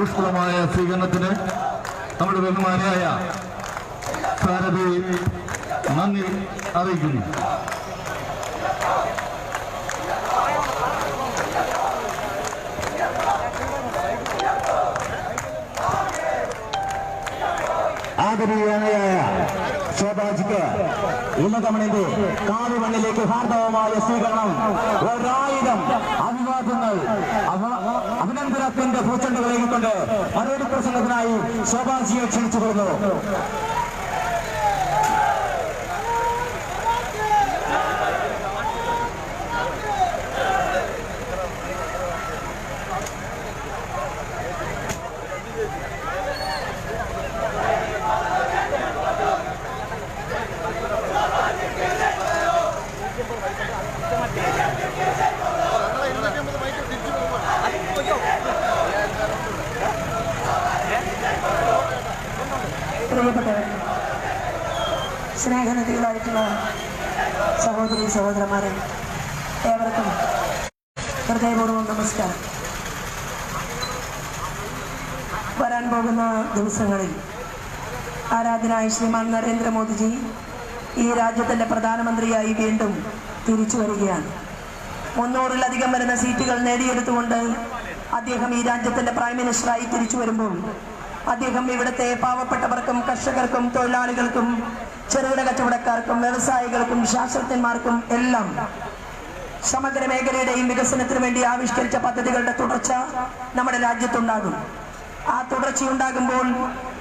ഊഷ്മളമായ സ്വീകരണത്തിന് നമ്മുടെ ബഹുമാനായ സാരഥി നന്ദി അറിയിക്കുന്നു. ആദരണീയനായ ശോഭാജിക്ക് ഇന്ന് തവണന്റെ കാലുമണ്ണിലേക്ക് ഹാർദവമായ സ്വീകരണം. ഒരായിരം അഭിവാദ്യങ്ങൾ അഭിനന്ദനത്തിന്റെ പൂച്ചണ്ട് പൂച്ചെണ്ടുകളേകൊണ്ട് മറുപടി പ്രസംഗത്തിനായി ശോഭാജിയെ ക്ഷണിച്ചു കൊള്ളുന്നു പ്രിയപ്പെട്ടവർ സ്നേഹനദികളായിട്ടുള്ള സഹോദരി സഹോദരന്മാരെ ഏവർക്കും ഹൃദയപൂർവം നമസ്കാരം വരാൻ പോകുന്ന ദിവസങ്ങളിൽ. ആരാധനായ ശ്രീമാൻ നരേന്ദ്രമോദിജി ഈ രാജ്യത്തിന്റെ പ്രധാനമന്ത്രിയായി വീണ്ടും തിരിച്ചു വരികയാണ്. മുന്നൂറിലധികം വരുന്ന സീറ്റുകൾ നേടിയെടുത്തുകൊണ്ട് അദ്ദേഹം ഈ രാജ്യത്തിന്റെ പ്രൈം മിനിസ്റ്ററായി തിരിച്ചു വരുമ്പോൾ അദ്ദേഹം ഇവിടുത്തെ പാവപ്പെട്ടവർക്കും കർഷകർക്കും തൊഴിലാളികൾക്കും ചെറുകിട കച്ചവടക്കാർക്കും വ്യവസായികൾക്കും ശാസ്ത്രജ്ഞന്മാർക്കും എല്ലാം സമഗ്ര മേഖലയുടെയും വികസനത്തിനു വേണ്ടി ആവിഷ്കരിച്ച പദ്ധതികളുടെ തുടർച്ച നമ്മുടെ രാജ്യത്തുണ്ടാകും. ആ തുടർച്ചയുണ്ടാകുമ്പോൾ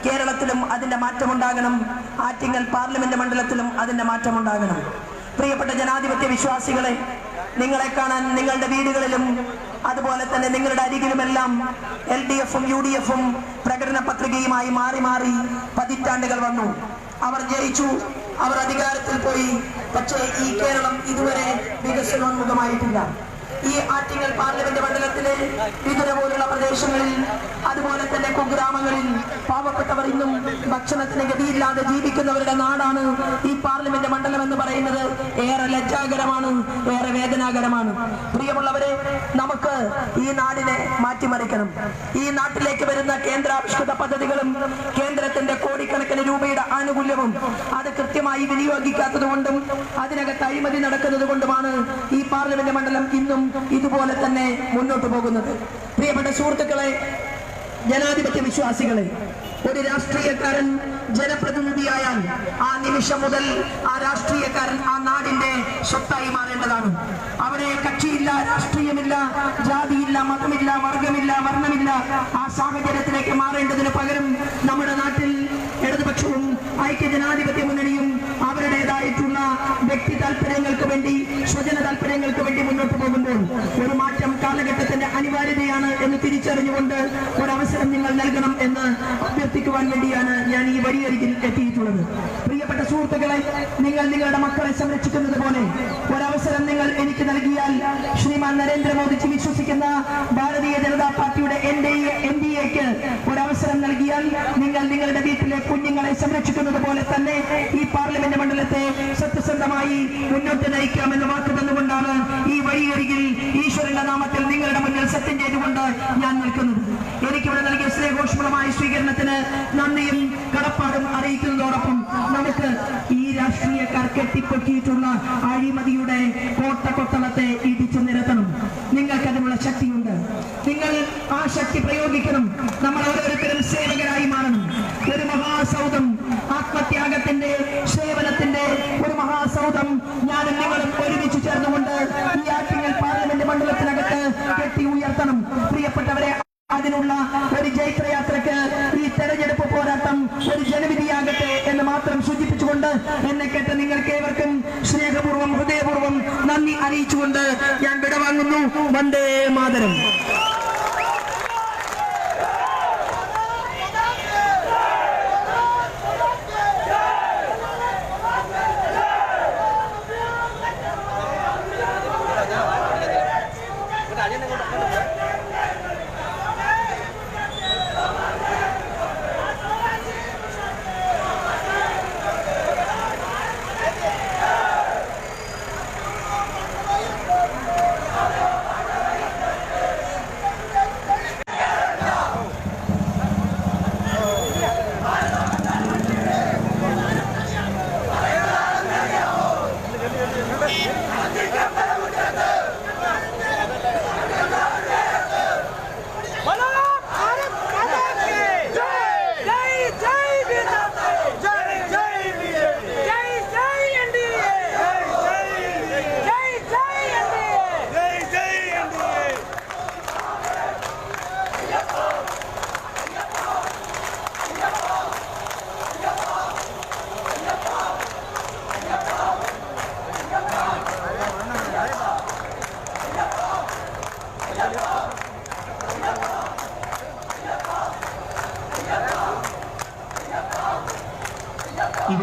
കേരളത്തിലും അതിന്റെ മാറ്റമുണ്ടാകണം. ആറ്റിങ്ങൽ പാർലമെന്റ് മണ്ഡലത്തിലും അതിന്റെ മാറ്റമുണ്ടാകണം. പ്രിയപ്പെട്ട ജനാധിപത്യ വിശ്വാസികളെ നിങ്ങളെ കാണാൻ നിങ്ങളുടെ വീടുകളിലും അതുപോലെ തന്നെ നിങ്ങളുടെ അരികിലുമെല്ലാം എൽ ഡി എഫും യു ഡി എഫും പ്രകടന പത്രികയുമായി മാറി മാറി പതിറ്റാണ്ടുകൾ വന്നു. അവർ ജയിച്ചു അവർ അധികാരത്തിൽ പോയി. പക്ഷേ ഈ കേരളം ഇതുവരെ വികസനോന്മുഖമായിട്ടില്ല. ഈ ആറ്റിങ്ങൽ പാർലമെന്റ് മണ്ഡലത്തിലെ ഇതര പോലുള്ള പ്രദേശങ്ങളിൽ അതുപോലെ തന്നെ കുഗ്രാമങ്ങളിൽ പാവപ്പെട്ടവർ ഇന്നും ഭക്ഷണത്തിന് ഗതിയില്ലാതെ ജീവിക്കുന്നവരുടെ നാടാണ് ഈ പാർലമെന്റ് മണ്ഡലം എന്ന് പറയുന്നത്. ഏറെ ലജ്ജാകരമാണ് ഏറെ വേദനാകരമാണ്. പ്രിയമുള്ളവരെ നമുക്ക് ഈ നാടിനെ മാറ്റിമറിക്കണം. ഈ നാട്ടിലേക്ക് വരുന്ന കേന്ദ്രാവിഷ്കൃത പദ്ധതികളും കേന്ദ്രത്തിന്റെ കോടിക്കണക്കിന് രൂപയുടെ ആനുകൂല്യവും അത് കൃത്യമായി വിനിയോഗിക്കാത്തത് കൊണ്ടും അതിനകത്ത് അഴിമതി നടക്കുന്നത് കൊണ്ടുമാണ് ഈ പാർലമെന്റ് മണ്ഡലം ഇന്നും ഇതുപോലെ തന്നെ മുന്നോട്ട് പോകുന്നത്. പ്രിയപ്പെട്ട സുഹൃത്തുക്കളെ ജനാധിപത്യ വിശ്വാസികളെ ഒരു രാഷ്ട്രീയക്കാരൻ ജനപ്രതിനിധിയായാൽ ആ നിമിഷം മുതൽ ആ രാഷ്ട്രീയക്കാരൻ ആ നാടിന്റെ സ്വത്തായി മാറേണ്ടതാണ്. അവരെ കക്ഷിയില്ല രാഷ്ട്രീയമില്ല ജാതിയില്ല മതമില്ല വർഗമില്ല വർണമില്ല. ആ സാഹചര്യത്തിലേക്ക് മാറേണ്ടതിന് പകരം നമ്മുടെ നാട്ടിൽ ഇടതുപക്ഷവും ഐക്യ ജനാധിപത്യ മുന്നണിയും വ്യക്തി താല്പര്യങ്ങൾക്ക് വേണ്ടി സ്വജന താല്പര്യങ്ങൾക്ക് വേണ്ടി മുന്നോട്ട് പോകുമ്പോൾ ഒരു മാറ്റം കാലഘട്ടത്തിന്റെ അനിവാര്യതയാണ് എന്ന് തിരിച്ചറിഞ്ഞുകൊണ്ട് ഒരവസരം നിങ്ങൾ നൽകണം എന്ന് അഭ്യർത്ഥിക്കുവാൻ വേണ്ടിയാണ് ഞാൻ ഈ വഴിയരികിൽ എത്തിയിട്ടുള്ളത്. പ്രിയപ്പെട്ട സുഹൃത്തുക്കളെ നിങ്ങൾ നിങ്ങളുടെ മക്കളെ സംരക്ഷിക്കുന്നത് പോലെ ഒരവസരം നിങ്ങൾ എനിക്ക് നൽകിയാൽ ശ്രീമാൻ നരേന്ദ്രമോദിജി വിശ്വസിക്കുന്ന ഭാരതീയ ജനതാ പാർട്ടിയുടെ എൻ ഡി എൻ ഡി എക്ക് ഒരവസരം നൽകിയാൽ നിങ്ങൾ നിങ്ങളുടെ വീട്ടിലെ കുഞ്ഞുങ്ങളെ സംരക്ഷിക്കുന്നത് പോലെ തന്നെ ഈ പാർലമെന്റ് മണ്ഡലത്തെ മുന്നോട്ട് നയിക്കാമെന്ന് വാക്ക് തന്നുകൊണ്ടാണ് ഈ വഴിയരികിൽ ഈശ്വരന്റെ നാമത്തിൽ നിങ്ങളുടെ മുന്നിൽ സത്യം ചെയ്തുകൊണ്ട് ഞാൻ നിൽക്കുന്നത്. എനിക്കിവിടെ നൽകിയ സ്നേഹോഷ്മളമായ സ്വീകരണത്തിന് നന്ദിയും കടപ്പാടും അറിയിക്കുന്നതോടൊപ്പം നമുക്ക് ഈ രാഷ്ട്രീയക്കാർ കെട്ടിപ്പൊക്കിയിട്ടുള്ള അഴിമതിയുടെ കോട്ട കൊത്തളത്തെ ഇടിച്ചു നിരത്തണം. നിങ്ങൾക്കതിനുള്ള ശക്തിയുണ്ട്. നിങ്ങൾ ആ ശക്തി പ്രയോഗിക്കണം. അതിനുള്ള ഒരു ജൈത്രയാത്രക്ക് ഈ തെരഞ്ഞെടുപ്പ് പോരാട്ടം ഒരു ജനവിധിയാകട്ടെ എന്ന് മാത്രം സൂചിപ്പിച്ചുകൊണ്ട് എന്നെ കേട്ട നിങ്ങൾക്ക് ഏവർക്കും സ്നേഹപൂർവം ഹൃദയപൂർവം നന്ദി അറിയിച്ചുകൊണ്ട് ഞാൻ വിടവാങ്ങുന്നു. വന്ദേ മാതരം.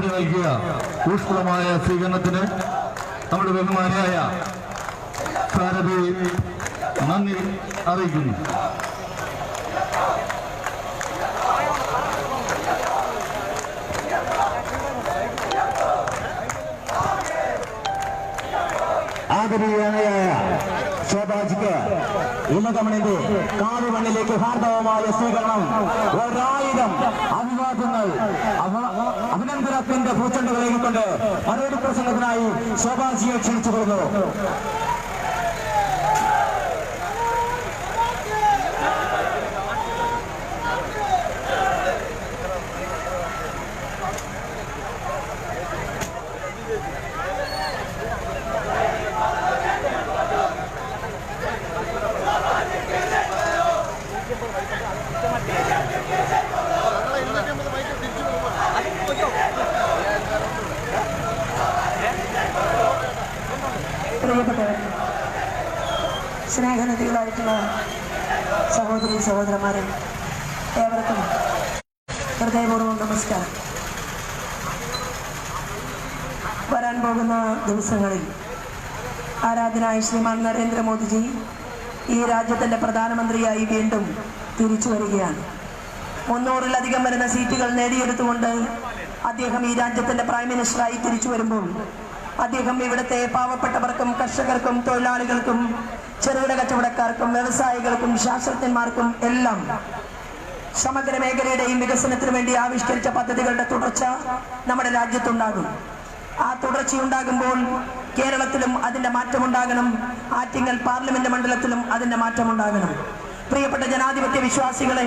നൽകിയ ഊഷ്മളമായ സ്വീകരണത്തിന് നമ്മുടെ ബഹുമാനായ സാരഥി നന്ദി അറിയിക്കുന്നു. ആദരണീയനായ ശോഭാജിക്ക് ഇന്ന് തവണന്റെ കാലുമണ്ണിലേക്ക് ഹാർദവമായ സ്വീകരണം. ഒരായിരം അഭിവാദ്യങ്ങൾ. അവ- അഭിനന്ദനത്തിന്റെ പൂച്ചെണ്ടുകൾ കൊണ്ട് മറുപടി പ്രസംഗത്തിനായി ശോഭാജിയെ ക്ഷണിച്ചു കൊള്ളുന്നു പ്രിയപ്പെട്ടവർ സ്നേഹനിധികളായിട്ടുള്ള സഹോദരി സഹോദരന്മാരെ ഏവർക്കും ഹൃദയപൂർവം നമസ്കാരം. വരാൻ പോകുന്ന ദിവസങ്ങളിൽ ആരാധനായ ശ്രീമാൻ നരേന്ദ്രമോദിജി ഈ രാജ്യത്തിന്റെ പ്രധാനമന്ത്രിയായി വീണ്ടും തിരിച്ചു വരികയാണ്. മുന്നൂറിലധികം വരുന്ന സീറ്റുകൾ നേടിയെടുത്തുകൊണ്ട് അദ്ദേഹം ഈ രാജ്യത്തിന്റെ പ്രൈം മിനിസ്റ്ററായി തിരിച്ചു വരുമ്പോൾ അദ്ദേഹം ഇവിടുത്തെ പാവപ്പെട്ടവർക്കും കർഷകർക്കും തൊഴിലാളികൾക്കും ചെറുകിട കച്ചവടക്കാർക്കും വ്യവസായികൾക്കും ശാസ്ത്രജ്ഞന്മാർക്കും എല്ലാം സമഗ്ര മേഖലയുടെയും വികസനത്തിനു വേണ്ടി ആവിഷ്കരിച്ച പദ്ധതികളുടെ തുടർച്ച നമ്മുടെ രാജ്യത്തുണ്ടാകും. ആ തുടർച്ചയുണ്ടാകുമ്പോൾ കേരളത്തിലും അതിന്റെ മാറ്റമുണ്ടാകണം ആറ്റിങ്ങൽ പാർലമെന്റ് മണ്ഡലത്തിലും അതിന്റെ മാറ്റമുണ്ടാകണം. പ്രിയപ്പെട്ട ജനാധിപത്യ വിശ്വാസികളെ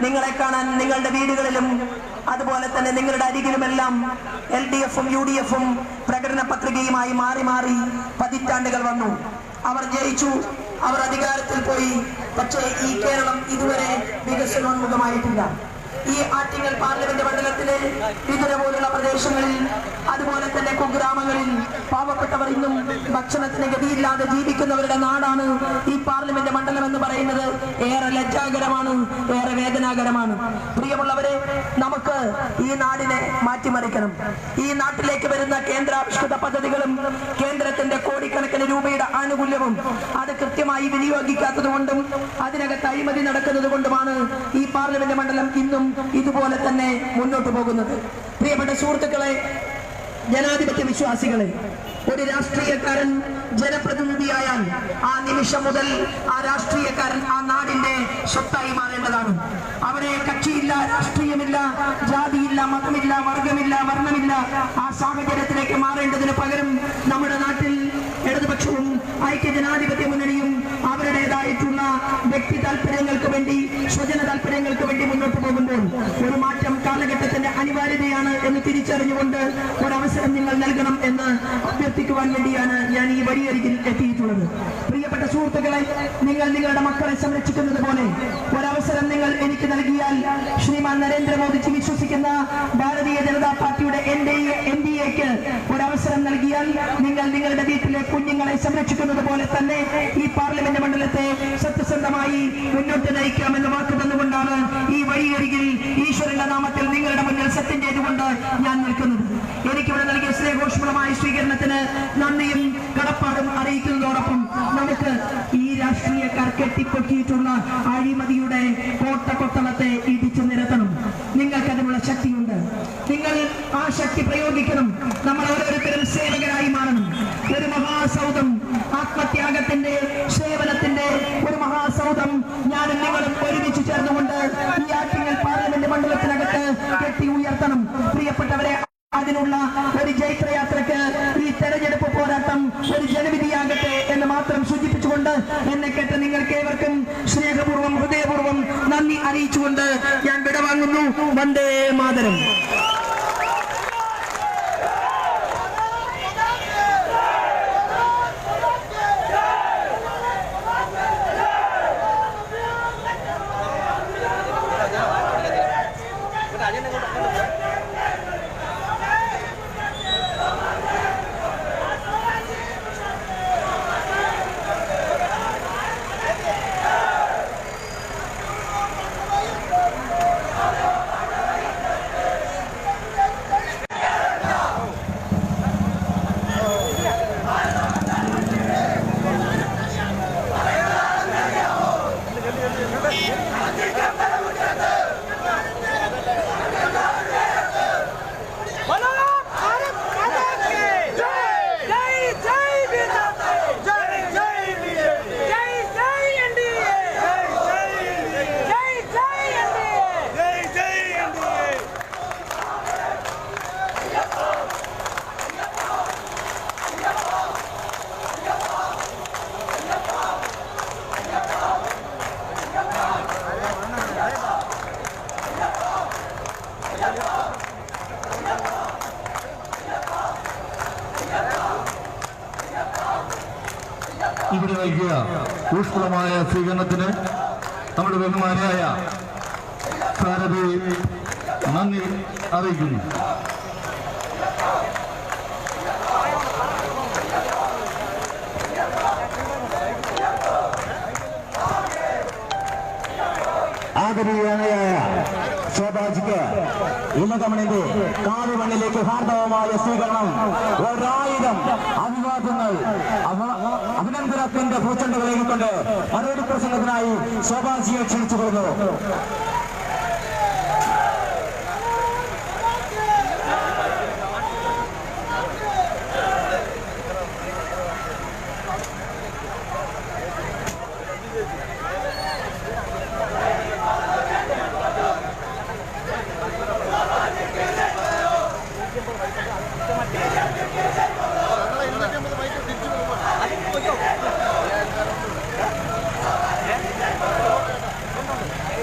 നിങ്ങളെ കാണാൻ നിങ്ങളുടെ വീടുകളിലും അതുപോലെ തന്നെ നിങ്ങളുടെ അരികിലുമെല്ലാം എൽ ഡി എഫും യു ഡി എഫും പ്രകടന പത്രികയുമായി മാറി മാറി പതിറ്റാണ്ടുകൾ വന്നു. അവർ ജയിച്ചു. അവർ അധികാരത്തിൽ പോയി. പക്ഷേ ഈ കേരളം ഇതുവരെ വികസനോന്മുഖമായിട്ടില്ല. ഈ ആറ്റിങ്ങൽ പാർലമെന്റ് മണ്ഡലത്തിലെ ഇതര പോലുള്ള പ്രദേശങ്ങളിൽ അതുപോലെ തന്നെ കുഗ്രാമങ്ങളിൽ പാവപ്പെട്ടവർ ഇന്നും ഭക്ഷണത്തിന് ഗതിയില്ലാതെ ജീവിക്കുന്നവരുടെ നാടാണ് ഈ പാർലമെന്റ് മണ്ഡലം എന്ന് പറയുന്നത്. ഏറെ ലജ്ജാകരമാണ് ഏറെ വേദനാകരമാണ്. പ്രിയമുള്ളവരെ നമുക്ക് ഈ നാടിനെ മാറ്റിമറിക്കണം. ഈ നാട്ടിലേക്ക് വരുന്ന കേന്ദ്രാവിഷ്കൃത പദ്ധതികളും കോടിക്കണക്കിന് രൂപയുടെ ആനുകൂല്യവും അത് കൃത്യമായി വിനിയോഗിക്കാത്തത് കൊണ്ടും അതിനകത്ത് അഴിമതി നടക്കുന്നത് കൊണ്ടുമാണ് ഈ പാർലമെന്റ് മണ്ഡലം ഇന്നും ഇതുപോലെ തന്നെ മുന്നോട്ട് പോകുന്നത്. പ്രിയപ്പെട്ട സുഹൃത്തുക്കളെ ജനാധിപത്യ വിശ്വാസികളെ ഒരു രാഷ്ട്രീയക്കാരൻ ജനപ്രതിനിധിയായാൽ ആ നിമിഷം മുതൽ ആ രാഷ്ട്രീയക്കാരൻ ആ നാടിന്റെ സ്വത്തായി മാറേണ്ടതാണ്. അവനെ കക്ഷിയില്ല രാഷ്ട്രീയമില്ല ജാതിയില്ല മതമില്ല വർഗമില്ല വർണമില്ല ആ സാഹചര്യത്തിലേക്ക് മാറേണ്ടതിന് പകരം നമ്മുടെ നാട്ടിൽ ഇടതുപക്ഷവും ഐക്യ ജനാധിപത്യ മുന്നണിയും അവരുടേതായിട്ടുള്ള വ്യക്തി താല്പര്യങ്ങൾക്ക് വേണ്ടി സ്വജന താല്പര്യങ്ങൾക്ക് വേണ്ടി മുന്നോട്ട് പോകുമ്പോൾ ഒരു മാറ്റം കാലഘട്ടത്തിന്റെ അനിവാര്യതയാണ് എന്ന് തിരിച്ചറിഞ്ഞുകൊണ്ട് ഒരവസരം നിങ്ങൾ നൽകണം എന്ന് അഭ്യർത്ഥിക്കുവാൻ വേണ്ടിയാണ് ഞാൻ ഈ വഴിയരികിൽ എത്തിയിട്ടുള്ളത്. പ്രിയപ്പെട്ട സുഹൃത്തുക്കളെ നിങ്ങൾ നിങ്ങളുടെ മക്കളെ സംരക്ഷിക്കുന്നത് പോലെ ഒരവസരം നിങ്ങൾ എനിക്ക് നൽകിയാൽ ശ്രീമാൻ നരേന്ദ്രമോദിജി വിശ്വസിക്കുന്ന ഭാരതീയ ജനതാ പാർട്ടിയുടെ എൻ ഡി എൻ ഡി എക്ക് ഒരവസരം നൽകിയാൽ നിങ്ങൾ നിങ്ങളുടെ വീട്ടിലെ കുഞ്ഞുങ്ങളെ സംരക്ഷിക്കുന്നത് പോലെ തന്നെ ഈ പാർലമെന്റ് മണ്ഡലത്തെ സത്യസന്ധമായി മുന്നോട്ട് നയിക്കാമെന്ന് വാക്ക് തന്നുകൊണ്ടാണ് ഈ വഴിയരികിൽ ഈശ്വരന്റെ നാമത്തിൽ നിങ്ങളുടെ മുന്നിൽ സത്യം ചെയ്തുകൊണ്ട് ഞാൻ നിൽക്കുന്നത്. എനിക്കിവിടെ നൽകിയ സ്നേഹോഷ്മളമായ സ്വീകരണത്തിന് നന്ദിയും കടപ്പാടും അറിയിക്കുന്നതോടൊപ്പം നമുക്ക് ഈ രാഷ്ട്രീയക്കാർ കെട്ടിപ്പൊക്കിയിട്ടുള്ള അഴിമതിയുടെ കോട്ടക്കൊത്തളത്തെ ഇടിച്ചു നിരത്തണം. നിങ്ങൾക്ക് അതിനുള്ള ശക്തിയുണ്ട്. നിങ്ങൾ ആ ശക്തി പ്രയോഗിക്കണം. നമ്മൾ ഓരോരുത്തരും സേവകരായി മാറണം. ഒരു മഹാസൗധം ആത്മത്യാഗത്തിന്റെ സേവനത്തിന്റെ ഒരു മഹാസൗധം ഞാനും നിങ്ങളും ഒരുമിച്ച് ചേർന്നുകൊണ്ട് ഈ ആറ്റിങ്ങൽ പാർലമെന്റ് മണ്ഡലത്തിനകത്ത് കെട്ടി ഉയർത്തണം. പ്രിയപ്പെട്ടവരെ അതിനുള്ള ഒരു ജൈത്രയാത്രക്ക് ഈ തെരഞ്ഞെടുപ്പ് പോരാട്ടം ഒരു ജനവിധിയാകട്ടെ എന്ന് മാത്രം സൂചിപ്പിച്ചുകൊണ്ട് എന്നെ കേട്ട് നിങ്ങൾക്ക് ഏവർക്കും സ്നേഹപൂർവം ഹൃദയപൂർവം നന്ദി അറിയിച്ചുകൊണ്ട് ഞാൻ വിടവാങ്ങുന്നു. വന്ദേ മാതരം. ഇവിടെ നൽകിയ ഊഷ്മളമായ സ്വീകരണത്തിന് നമ്മുടെ ബഹുമാനായ സാരഥി നന്ദി അറിയിക്കുന്നു. ആദരീയനായ ശോഭാജിക്ക് ഇന്ന് തവണന്റെ കാലുമണ്ണിലേക്ക് ഹാർദവമായ സ്വീകരണം. ഒരായിരം അഭിവാദ്യങ്ങൾ അഭിനന്ദനത്തിന്റെ പൂച്ചെണ്ടുകളേകൊണ്ട് മറുപടി പ്രസംഗത്തിനായി ശോഭാജിയെ ക്ഷണിച്ചു കൊള്ളുന്നു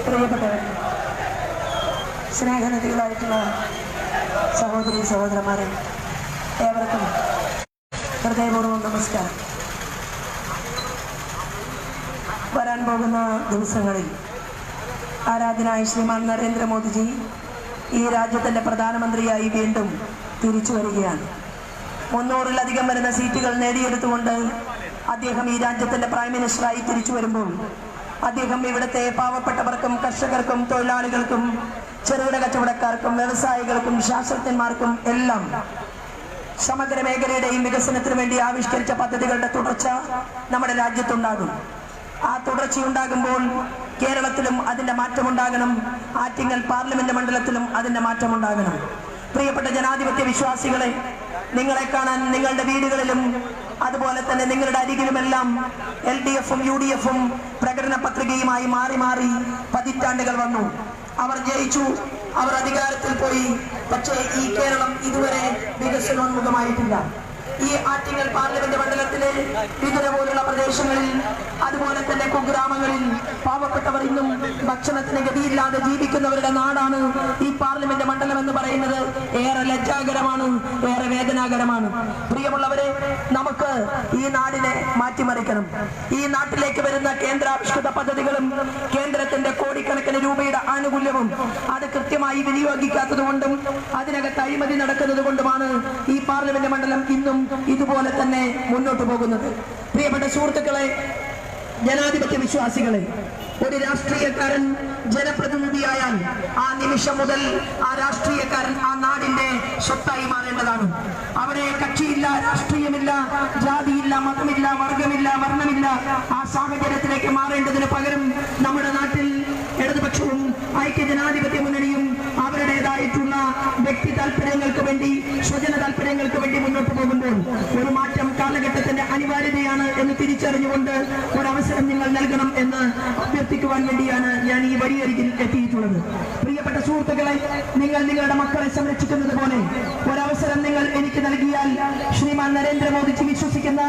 പ്രിയപ്പെട്ടവർ സ്നേഹനിധികളായിട്ടുള്ള സഹോദരി സഹോദരന്മാരെ ഏവർക്കും ഹൃദയപൂർവം നമസ്കാരം. വരാൻ പോകുന്ന ദിവസങ്ങളിൽ ആരാധനായ ശ്രീമാൻ നരേന്ദ്രമോദിജി ഈ രാജ്യത്തിന്റെ പ്രധാനമന്ത്രിയായി വീണ്ടും തിരിച്ചു വരികയാണ്. മുന്നൂറിലധികം വരുന്ന സീറ്റുകൾ നേടിയെടുത്തുകൊണ്ട് അദ്ദേഹം ഈ രാജ്യത്തിന്റെ പ്രൈം മിനിസ്റ്ററായി തിരിച്ചു വരുമ്പോൾ അദ്ദേഹം ഇവിടുത്തെ പാവപ്പെട്ടവർക്കും കർഷകർക്കും തൊഴിലാളികൾക്കും ചെറുകിട കച്ചവടക്കാർക്കും വ്യവസായികൾക്കും ശാസ്ത്രജ്ഞന്മാർക്കും എല്ലാം സമഗ്ര മേഖലയുടെയും വികസനത്തിന് വേണ്ടി ആവിഷ്കരിച്ച പദ്ധതികളുടെ തുടർച്ച നമ്മുടെ രാജ്യത്തുണ്ടാകും. ആ തുടർച്ചയുണ്ടാകുമ്പോൾ കേരളത്തിലും അതിന്റെ മാറ്റമുണ്ടാകണം. ആറ്റിങ്ങൽ പാർലമെന്റ് മണ്ഡലത്തിലും അതിന്റെ മാറ്റമുണ്ടാകണം. പ്രിയപ്പെട്ട ജനാധിപത്യ വിശ്വാസികളെ നിങ്ങളെ കാണാൻ നിങ്ങളുടെ വീടുകളിലും അതുപോലെ തന്നെ നിങ്ങളുടെ അരികിലുമെല്ലാം എൽ ഡി എഫും യു ഡി എഫും പ്രകടന പത്രികയുമായി മാറി മാറി പതിറ്റാണ്ടുകൾ വന്നു. അവർ ജയിച്ചു അവർ അധികാരത്തിൽ പോയി. പക്ഷേ ഈ കേരളം ഇതുവരെ വികസനോന്മുഖമായിട്ടില്ല. ഈ ആറ്റിങ്ങൽ പാർലമെന്റ് മണ്ഡലത്തിലെ വിതുര പോലുള്ള പ്രദേശങ്ങളിൽ അതുപോലെ തന്നെ കുഗ്രാമങ്ങളിൽ പാവപ്പെട്ടവർ ഇന്നും ഭക്ഷണത്തിന് ഗതിയില്ലാതെ ജീവിക്കുന്നവരുടെ നാടാണ് ഈ പാർലമെന്റ് മണ്ഡലം എന്ന് പറയുന്നത്. ഏറെ ലജ്ജാകരമാണ് ഏറെ വേദനാകരമാണ്. പ്രിയമുള്ളവരെ നമുക്ക് ഈ നാടിനെ മാറ്റിമറിക്കണം. ഈ നാട്ടിലേക്ക് വരുന്ന കേന്ദ്രാവിഷ്കൃത പദ്ധതികളും കേന്ദ്രത്തിന്റെ കോടിക്കണക്കിന് രൂപയുടെ ആനുകൂല്യവും അത് കൃത്യമായി വിനിയോഗിക്കാത്തത് കൊണ്ടും അതിനകത്ത് അഴിമതി നടക്കുന്നത് കൊണ്ടുമാണ് ഈ പാർലമെന്റ് മണ്ഡലം ഇന്നും ഇതുപോലെ തന്നെ മുന്നോട്ട് പോകുന്നത്. പ്രിയപ്പെട്ട സുഹൃത്തുക്കളെ ജനാധിപത്യ വിശ്വാസികളെ ഒരു രാഷ്ട്രീയക്കാരൻ ജനപ്രതിനിധിയായാൽ ആ നിമിഷം മുതൽ ആ രാഷ്ട്രീയക്കാരൻ ആ നാടിന്റെ സ്വത്തായി മാറേണ്ടതാണ്. അവരെ കക്ഷിയില്ല രാഷ്ട്രീയമില്ല ജാതിയില്ല മതമില്ല വർഗമില്ല വർണമില്ല ആ സാഹചര്യത്തിലേക്ക് മാറേണ്ടതിന് പകരം നമ്മുടെ നാട്ടിൽ ഇടതുപക്ഷവും ഐക്യ ജനാധിപത്യ മുന്നണിയും അവരുടേതായിട്ടുള്ള വ്യക്തി താല്പര്യങ്ങൾക്ക് വേണ്ടി സ്വജന താല്പര്യങ്ങൾക്ക് വേണ്ടി മുന്നോട്ട് പോകുമ്പോൾ ഒരു മാറ്റം കാലഘട്ടത്തിന്റെ അനിവാര്യതയാണ് എന്ന് തിരിച്ചറിഞ്ഞുകൊണ്ട് ഒരവസരം നിങ്ങൾ നൽകണം എന്ന് അഭ്യർത്ഥിക്കുവാൻ വേണ്ടിയാണ് ഞാൻ ഈ വഴിയരികിൽ എത്തിയിട്ടുള്ളത്. പ്രിയപ്പെട്ട സുഹൃത്തുക്കളെ നിങ്ങൾ നിങ്ങളുടെ മക്കളെ സംരക്ഷിക്കുന്നത് പോലെ ഒരവസരം നിങ്ങൾ എനിക്ക് നൽകിയാൽ ശ്രീമാൻ നരേന്ദ്രമോദിജി വിശ്വസിക്കുന്ന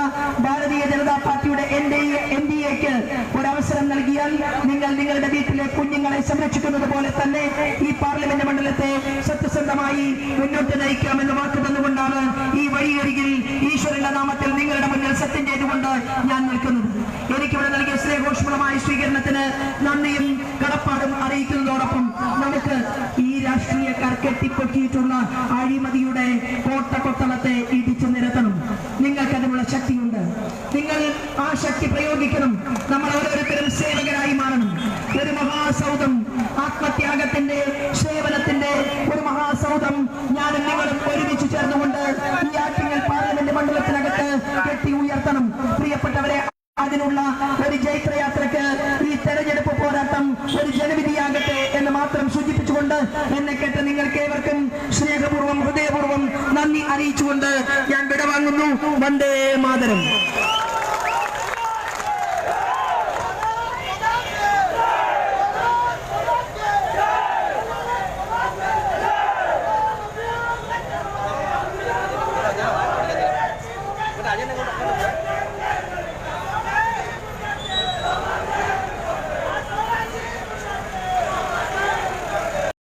ഭാരതീയ ജനതാ പാർട്ടിയുടെ എൻ ഡി എൻ ഡി എക്ക് ഒരവസരം നൽകിയാൽ നിങ്ങൾ നിങ്ങളുടെ വീട്ടിലെ കുഞ്ഞുങ്ങളെ സംരക്ഷിക്കുന്നത് പോലെ തന്നെ ഈ പാർലമെന്റ് മണ്ഡലത്തെ സത്യസന്ധമായി മുന്നോട്ട് നയിക്കാമെന്ന് വാക്ക് തന്നുകൊണ്ടാണ് ഈ വഴിയരികിൽ ഈശ്വരന്റെ നാമത്തിൽ നിങ്ങളുടെ മുന്നിൽ സത്യം ചെയ്തുകൊണ്ട് ഞാൻ നിൽക്കുന്നത്. എനിക്കിവിടെ നൽകിയ സ്നേഹോഷ്മളമായ സ്വീകരണത്തിന് നന്ദിയും കടപ്പാടും അറിയിക്കുന്നതോടൊപ്പം നമുക്ക് ഈ രാഷ്ട്രീയക്കാർ കെട്ടിപ്പൊക്കിയിട്ടുള്ള അഴിമതിയുടെ കോട്ട കൊത്തളത്തെ ഇടിച്ചു നിരത്തണം. നിങ്ങൾക്കതിനുള്ള ശക്തിയുണ്ട്. നിങ്ങൾ ആ ശക്തി പ്രയോഗിക്കണം. നമ്മൾ ഓരോരുത്തരും സേവകരായി മാറണം. ഒരു മഹാസൗധം ആത്മത്യാഗത്തിന്റെ സേവനത്തിന്റെ ഒരു മഹാസൗധം ഞാനും നിങ്ങളും ഒരുമിച്ച് ചേർന്നുകൊണ്ട് ഈ ആറ്റിങ്ങൽ പാർലമെന്റ് കെട്ടി ഉയർത്തണം. പ്രിയപ്പെട്ടവരെ അതിനുള്ള ഒരു ജൈത്രയാത്രക്ക് ഈ തെരഞ്ഞെടുപ്പ് പോരാട്ടം ഒരു ജനവിധിയാകട്ടെ എന്ന് മാത്രം സൂചിപ്പിച്ചുകൊണ്ട് എന്നെ കേട്ട് നിങ്ങൾക്ക് ഏവർക്കും സ്നേഹപൂർവം ഹൃദയപൂർവം നന്ദി അറിയിച്ചുകൊണ്ട് ഞാൻ വിടവാങ്ങുന്നു. വന്ദേ മാതരം.